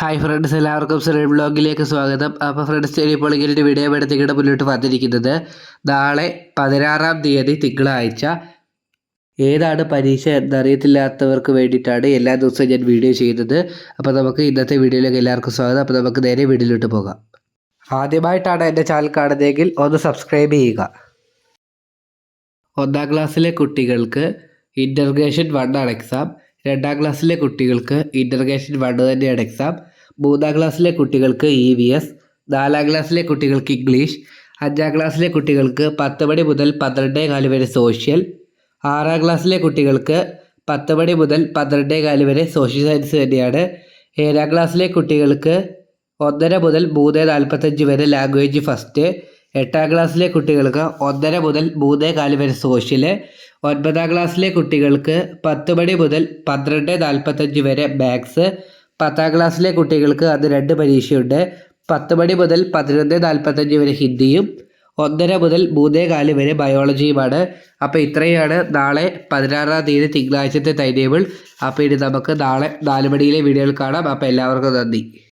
Hi friends എല്ലാവർക്കും സുരേഷ് ബ്ലോഗിലേക്ക് സ്വാഗതം. അപ്പോൾ ഫ്രണ്ട്സ് ഇപ്പോൾ ഇങ്ങനെ വീഡിയോ എടുത്തിട്ട് മുന്നോട്ട് വന്നിരിക്കുന്നത്. നാളെ പതിനാറാം തീയതി തിങ്കളാഴ്ച. ഏതാണ് പരീക്ഷ എന്നറിയത്തില്ലാത്തവർക്ക് വേണ്ടിയിട്ടാണ് എല്ലാ ദിവസവും ഞാൻ വീഡിയോ ചെയ്യുന്നത്. അപ്പോൾ നമുക്ക് ഇന്നത്തെ വീഡിയോയിലേക്ക് എല്ലാവർക്കും സ്വാഗതം. അപ്പോൾ നമുക്ക് നേരെ വീഡിയോയിലോട്ട് പോകാം. ആദ്യമായിട്ടാണ് എന്റെ ചാനൽ കാണുന്നതെങ്കിൽ ഒന്ന് സബ്സ്ക്രൈബ് ചെയ്യുക. ഒന്നാം ക്ലാസ്സിലെ കുട്ടികൾക്ക് ഇന്റർഗ്രേഷൻ വൺ ആണ് എക്സാം രണ്ടാം ക്ലാസ്സിലെ കുട്ടികൾക്ക് ഇന്റർഗ്രേഷൻ വൺ തന്നെയാണ് എക്സാം മൂന്നാം ക്ലാസ്സിലെ കുട്ടികൾക്ക് ഇ വി എസ് നാലാം ക്ലാസ്സിലെ കുട്ടികൾക്ക് ഇംഗ്ലീഷ് അഞ്ചാം ക്ലാസ്സിലെ കുട്ടികൾക്ക് പത്ത് മണി മുതൽ പന്ത്രണ്ടേ കാൽ വരെ സോഷ്യൽ ആറാം ക്ലാസ്സിലെ കുട്ടികൾക്ക് പത്ത് മണി മുതൽ പന്ത്രണ്ടേ കാൽ വരെ സോഷ്യൽ സയൻസ് തന്നെയാണ്. ഏഴാം ക്ലാസ്സിലെ കുട്ടികൾക്ക് ഒന്നര മുതൽ മൂന്ന് നാൽപ്പത്തഞ്ച് വരെ ലാംഗ്വേജ് ഫസ്റ്റ് എട്ടാം ക്ലാസ്സിലെ കുട്ടികൾക്ക് ഒന്നര മുതൽ മൂന്ന് കാൽ വരെ സോഷ്യൽ ഒൻപതാം ക്ലാസ്സിലെ കുട്ടികൾക്ക് പത്ത് മണി മുതൽ പന്ത്രണ്ട് നാൽപ്പത്തഞ്ച് വരെ മാത്സ് പത്താം ക്ലാസ്സിലെ കുട്ടികൾക്ക് അത് രണ്ട് പരീക്ഷയുണ്ട്. പത്ത് മണി മുതൽ പതിനൊന്ന് നാൽപ്പത്തഞ്ച് വരെ ഹിന്ദിയും ഒന്നര മുതൽ മൂന്നേ കാൽ വരെ ബയോളജിയുമാണ്. അപ്പോൾ ഇത്രയാണ് നാളെ പതിനാറാം തീയതി തിങ്കളാഴ്ചത്തെ ടൈം ടേബിൾ. അപ്പോൾ ഇനി നമുക്ക് നാളെ നാല് മണിയിലെ വീഡിയോയിൽ കാണാം. അപ്പോൾ എല്ലാവർക്കും നന്ദി.